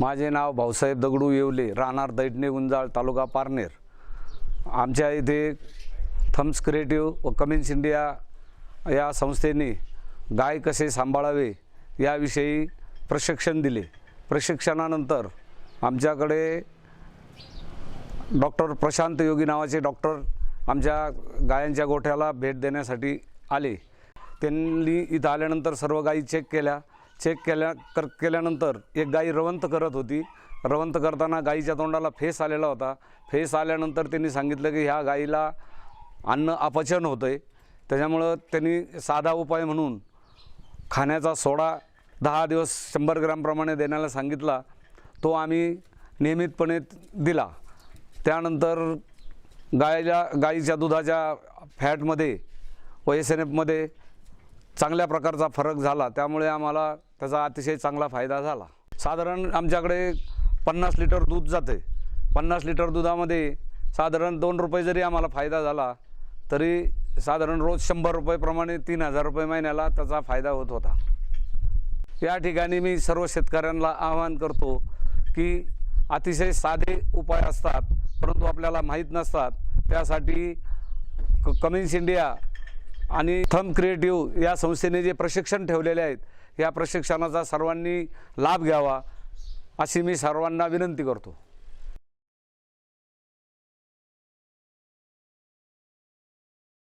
माझे नाव भाऊसाहेब दगडू येवले राहणार दैटणे गुंजाळ तालुका पारनेर. आमच्या इथे थम्स क्रिएटिव्ह व कमिन्स इंडिया या संस्थेने गाय कसे सांभाळावे याविषयी प्रशिक्षण दिले. प्रशिक्षणानंतर आमच्याकडे डॉक्टर प्रशांत योगी नावाचे डॉक्टर आमच्या गायांच्या गोठ्याला भेट देण्यासाठी आले. त्यांनी इथं आल्यानंतर सर्व गायी चेक केल्या. चेक केल्या कर केल्यानंतर एक गाई रवंत करत होती. रवंत करताना गाईच्या तोंडाला फेस आलेला होता. फेस आल्यानंतर त्यांनी सांगितलं की ह्या गाईला अन्न अपचन होतं आहे त्याच्यामुळं त्यांनी साधा उपाय म्हणून खाण्याचा सोडा दहा दिवस शंभर ग्रामप्रमाणे देण्याला सांगितला. तो आम्ही नियमितपणे दिला. त्यानंतर गायला गाईच्या दुधाच्या फॅटमध्ये व एस एन एफमध्ये चांगल्या प्रकारचा फरक झाला त्यामुळे आम्हाला त्याचा अतिशय चांगला फायदा झाला. साधारण आमच्याकडे पन्नास लिटर दूध जाते. पन्नास लिटर दुधामध्ये साधारण दोन रुपये जरी आम्हाला फायदा झाला तरी साधारण रोज शंभर रुपयेप्रमाणे तीन हजार रुपये महिन्याला त्याचा फायदा होत होता. या ठिकाणी मी सर्व शेतकऱ्यांना आवाहन करतो की अतिशय साधे उपाय असतात परंतु आपल्याला माहीत नसतात. त्यासाठी क कमिन्स इंडिया आणि थम क्रिएटिव्ह या संस्थेने जे प्रशिक्षण ठेवलेले आहेत या प्रशिक्षणाचा सर्वांनी लाभ घ्यावा अशी मी सर्वांना विनंती करतो.